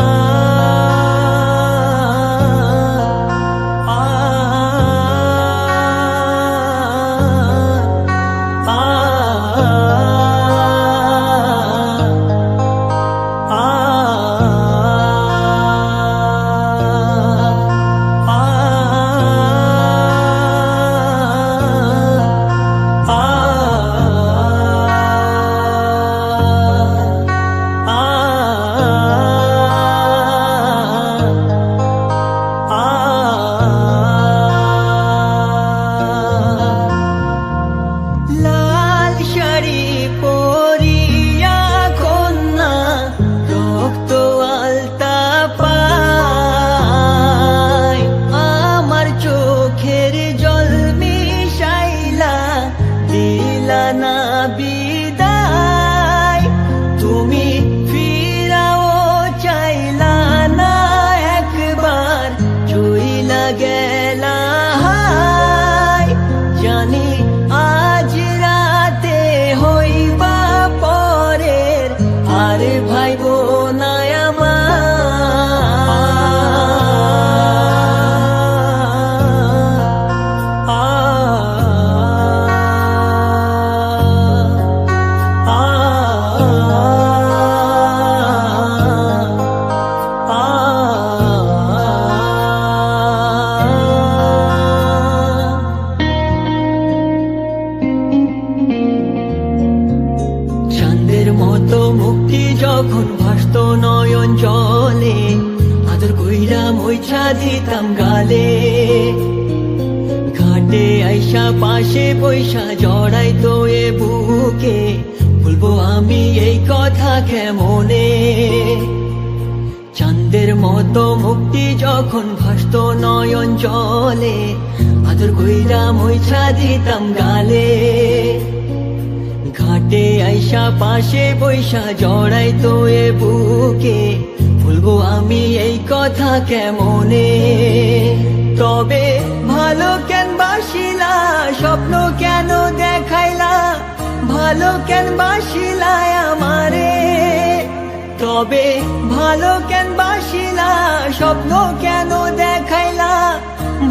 love. গেলা মইছা দিতাম গালে। ঘাটে আইসা, পাশে পয়সা জড়াই তো এ বুকে। বলব, আমি এই কথা কেমনে? চাঁদের মতো মুক্তি যখন ভাসত নয়ন জলে, আদর কইরা মইছা দিতাম গালে। ঘাটে আইসা, পাশে বৈশা জড়াই তো এ বুকে। ভুলবো আমি এই কথা কেমনে? তবে ভালো কেন বাসিলা, স্বপ্ন কেন দেখাইলা? ভালো কেন বাসিলা আমারে? তবে ভালো কেন বাসিলা, স্বপ্ন কেন দেখাইলা?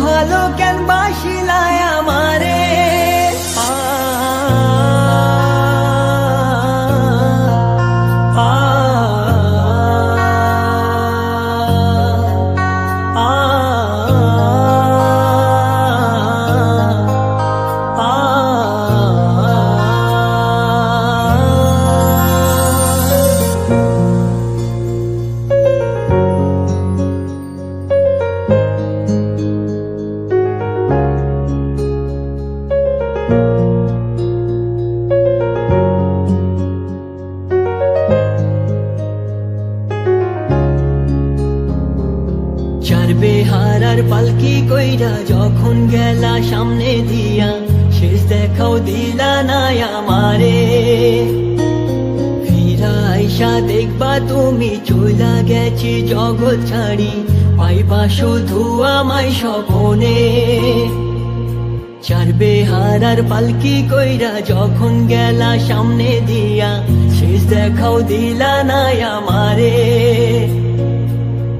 ভালো কেন বাসিলা আমারে? আ কইরা যখন গেলা সামনে দিয়া, শেষ দেখাও দিলা না আমারে। আইসা দেখবা তুমি চইলা গেছি জগৎ ছাড়ি, পাইবা শুধু আমায় স্বপনে। চার বেহারার পালকি কইরা যখন গেলা সামনে দিয়া, শেষ দেখাও দিলা না আমারে।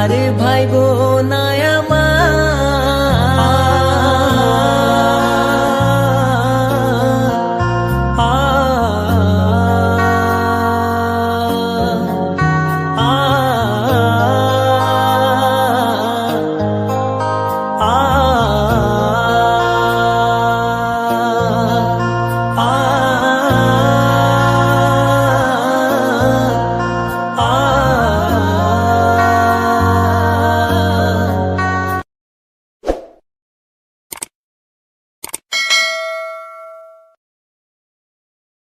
আর ভাই